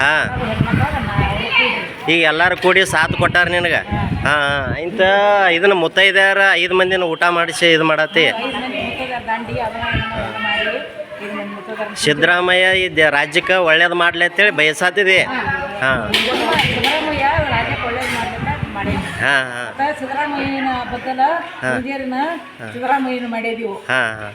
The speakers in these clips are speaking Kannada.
ಹಾ. ಈಗ ಎಲ್ಲರೂ ಕೂಡಿ ಸಾಥ್ ಕೊಟ್ಟಾರ ನಿನಗೆ? ಹಾಂ. ಇಂಥ ಇದನ್ನ ಮುತ್ತೈದ್ಯಾರ ಐದು ಮಂದಿನ ಊಟ ಮಾಡಿಸಿ ಇದು ಮಾಡತ್ತಿ. ಸಿದ್ದರಾಮಯ್ಯ ಈ ರಾಜ್ಯಕ್ಕೆ ಒಳ್ಳೇದು ಮಾಡ್ಲಿ ಅಂತೇಳಿ ಬಯಸಾತಿದೆ. ಹಾಂ. ಹಾ. ಹಾಂ ಸಿದ್ದರಾಮಯ್ಯನ ಬದಲ ಸಿದ್ದರಾಮಯ್ಯನ ಮಾಡಿದೀವಿ. ಹಾಂ ಹಾಂ.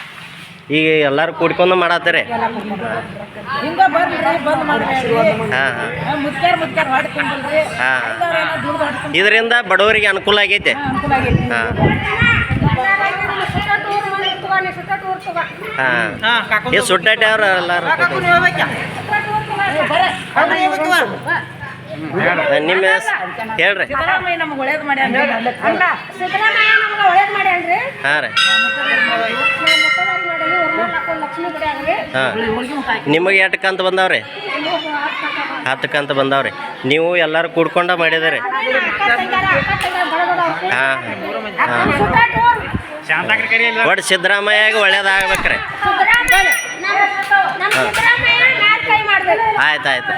ಈಗ ಎಲ್ಲರೂ ಕೂಡ್ಕೊಂಡು ಮಾಡತ್ತಾರೆ? ಹಾಂ ಹಾಂ. ಇದರಿಂದ ಬಡವರಿಗೆ ಅನುಕೂಲ ಆಗೈತೆ. ಅನುಕೂಲ ಆಗೈತಿ. ಹಾಂ. ಹಾಂ. ಈ ಸುಟ್ಟಾಟಿ ಅವ್ರು ಎಲ್ಲರೂ ನಿಮ್ಮ ಹೇಳ್ರಿ ಹಾಂ ರೀ. ಹಾಂ. ನಿಮಗೆ ಎಷ್ಟು ಕಂತ ಬಂದಾವ್ರಿ? ಹತ್ತು ಕಂತ ಬಂದಾವ್ರಿ. ನೀವು ಎಲ್ಲರೂ ಕೂಡ್ಕೊಂಡ ಮಾಡಿದಿರಿ. ಹಾಂ ಹಾಂ. ಒಟ್ಟು ಸಿದ್ದರಾಮಯ್ಯಗೆ ಒಳ್ಳೇದಾಗ್ಬೇಕ್ರಿ. ಸಿದ್ದರಾಮಯ್ಯ ಮಾಡ್ಬೇಕು. ಆಯ್ತು ಆಯ್ತು.